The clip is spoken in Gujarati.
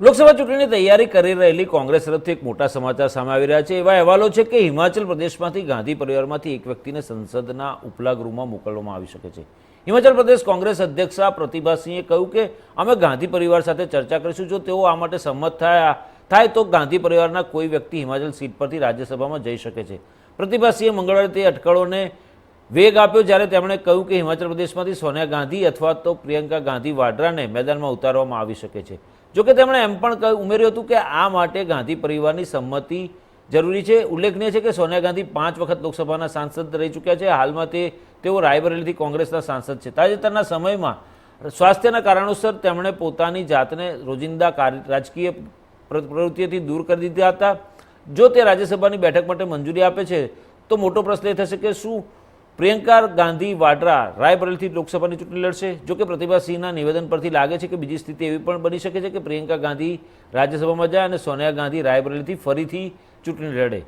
લોકસભા ચૂંટણીની તૈયારી કરી રહેલી કોંગ્રેસ તરફથી એક મોટા સમાચાર સામે આવી રહ્યા છે. એવા અહેવાલો છે કે હિમાચલ પ્રદેશમાંથી ગાંધી પરિવારમાંથી એક વ્યક્તિને સંસદના ઉપલા ગૃહમાં મોકલવામાં આવી શકે છે. હિમાચલ પ્રદેશ કોંગ્રેસ અધ્યક્ષા પ્રતિભાસિંહે કહ્યું કે અમે ગાંધી પરિવાર સાથે ચર્ચા કરીશું. જો તેઓ આ માટે સંમત થયા, થાય તો ગાંધી પરિવારના કોઈ વ્યક્તિ હિમાચલ સીટ પરથી રાજ્યસભામાં જઈ શકે છે. પ્રતિભાસિંહે મંગળવારે તે અટકળોને વેગ આપ્યો જ્યારે તેમણે કહ્યું કે હિમાચલ પ્રદેશમાંથી સોનિયા ગાંધી અથવા તો પ્રિયંકા ગાંધી વાડરાને મેદાનમાં ઉતારવામાં આવી શકે છે. જોકે તેમણે એમ પણ કહ્યું, ઉમેર્યું હતું કે આ માટે ગાંધી પરિવારની સંમતિ જરૂરી છે. ઉલ્લેખનીય છે કે સોનિયા ગાંધી પાંચ વખત લોકસભાના સાંસદ રહી ચૂક્યા છે. હાલમાં તે, તેઓ રાયબરેલીથી કોંગ્રેસના સાંસદ છે. તાજેતરના સમયમાં સ્વાસ્થ્યના કારણોસર તેમણે પોતાની જાતને રોજિંદા રાજકીય પ્ર- પ્રવૃત્તિઓથી દૂર કરી દીધા હતા. જો તે રાજ્યસભાની બેઠક માટે મંજૂરી આપે છે, તો મોટો પ્રશ્ન એ થશે કે શું પ્રિયંકા ગાંધી વાડરા રાયબરેલીથી લોકસભાની ચૂંટણી લડશે, જો કે પ્રતિભાસિંહના નિવેદન પરથી લાગે છે કે બીજી સ્થિતિ એવી પણ બની શકે છે કે પ્રિયંકા ગાંધી રાજ્યસભામાં જાય અને સોનિયા ગાંધી રાયબરેલીથી ફરીથી ચૂંટણી લડે.